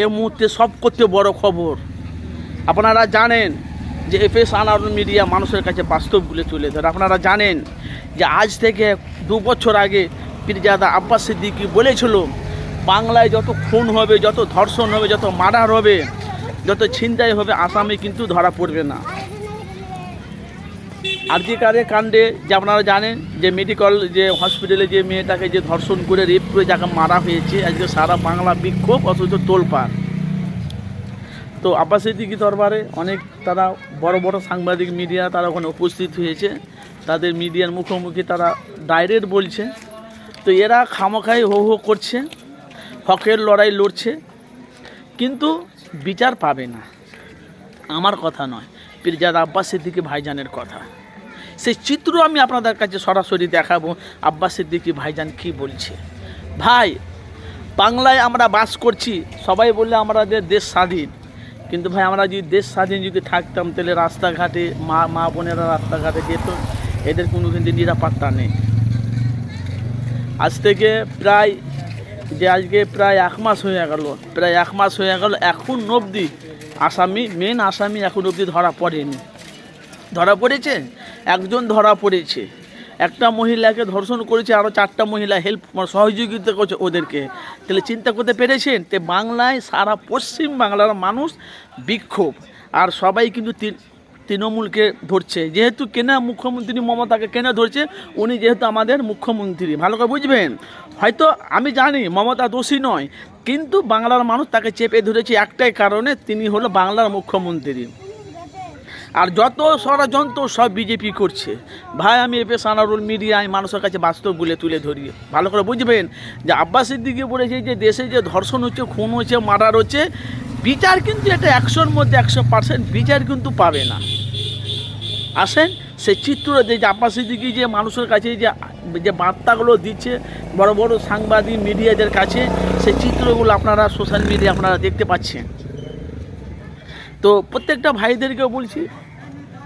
এ মুহূর্তে সব করতে বড় খবর। আপনারা জানেন যে এফএস আনারুল মিডিয়া মানুষের কাছে বাস্তবগুলো তুলে ধরে আপনারা জানেন যে আজ থেকে দু বছর আগে পীরজাদা আব্বাস সিদ্দিকি বলেছিল, বাংলায় যত খুন হবে, যত ধর্ষণ হবে, যত মার্ডার হবে, যত ছিনতাই হবে, আসামি কিন্তু ধরা পড়বে না। আরজিকারে কাণ্ডে যে আপনারা জানেন যে মেডিকেল যে হসপিটালে যে মেয়েটাকে যে ধর্ষণ করে রেপ করে যাকে মারা হয়েছে, আজকে সারা বাংলা বিক্ষোভ, অথচ তোলপাড়। তো আব্বাস সিদ্দিকি দরবারে অনেক তারা বড় বড় সাংবাদিক মিডিয়া তারা ওখানে উপস্থিত হয়েছে। তাদের মিডিয়ার মুখোমুখি তারা ডাইরেক্ট বলছে। তো এরা খামোখাই হো হো করছে, হকের লড়াই লড়ছে। কিন্তু বিচার পাবে না। আমার কথা নয়। পীরজাদা আব্বাস সিদ্দিকি ভাইজানের কথা। সেই চিত্র আমি আপনাদের কাছে সরাসরি দেখাবো আব্বাস সিদ্দিকি ভাইজান কি বলছে। ভাই, বাংলায় আমরা বাস করছি, সবাই বললে আমাদের দেশ স্বাধীন। কিন্তু ভাই, আমরা যদি দেশ স্বাধীন যদি থাকতাম, তাহলে রাস্তাঘাটে মা মা বোনেরা রাস্তাঘাটে যেত, এদের কোনো কিন্তু নিরাপত্তা নেই। আজ থেকে প্রায়, যে আজকে প্রায় এক মাস হয়ে গেল, প্রায় এক মাস হয়ে গেল, এখন অবধি আসামি মেন আসামি এখন অবধি ধরা পড়েনি। ধরা পড়েছে? একজন ধরা পড়েছে। একটা মহিলাকে ধর্ষণ করেছে আরও চারটা মহিলা হেল্প সহযোগিতা করছে ওদেরকে। তাহলে চিন্তা করতে পেরেছেন? তে বাংলায় সারা পশ্চিম বাংলার মানুষ বিক্ষোভ। আর সবাই কিন্তু তৃণমূলকে ধরছে। যেহেতু কেনা মুখ্যমন্ত্রী মমতাকে কেন ধরছে, উনি যেহেতু আমাদের মুখ্যমন্ত্রী। ভালো করে বুঝবেন? হয়তো আমি জানি, মমতা দোষী নয়। কিন্তু বাংলার মানুষ তাকে চেপে ধরেছে একটাই কারণে, তিনি হলো বাংলার মুখ্যমন্ত্রী। আর যত ষড়যন্ত্র সব বিজেপি করছে। ভাই, আমি এপে সানারুল মিডিয়ায় মানুষের কাছে বাস্তবগুলো তুলে ধরি। ভালো করে বুঝবেন যে আব্বাস সিদ্দিকি বলেছে যে দেশে যে ধর্ষণ হচ্ছে, খুন হচ্ছে, মার্ডার হচ্ছে, বিচার কিন্তু এটা একশোর মধ্যে একশো পার্সেন্ট বিচার কিন্তু পাবে না। আসেন সে চিত্র যে আব্বাস সিদ্দিকি যে মানুষের কাছে যে যে বার্তাগুলো দিচ্ছে, বড় বড় সাংবাদিক, মিডিয়াদের কাছে, সেই চিত্রগুলো আপনারা সোশ্যাল মিডিয়া আপনারা দেখতে পাচ্ছেন। তো প্রত্যেকটা ভাইদেরকেও বলছি,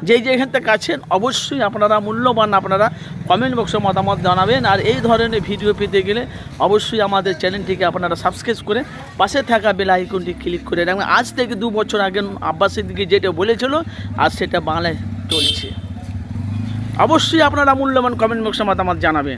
যে যেখান থেকে আছেন, অবশ্যই আপনারা মূল্যবান আপনারা কমেন্ট বক্সে মতামত জানাবেন। আর এই ধরনের ভিডিও পেতে গেলে অবশ্যই আমাদের চ্যানেলটিকে আপনারা সাবস্ক্রাইব করে পাশে থাকা বেল আইকনটি ক্লিক করে রাখবেন। আজ থেকে দু বছর আগে আব্বাস সিদ্দিকি যেটা বলেছিল আর সেটা বাংলায় চলছে। অবশ্যই আপনারা মূল্যবান কমেন্ট বক্সে মতামত জানাবেন।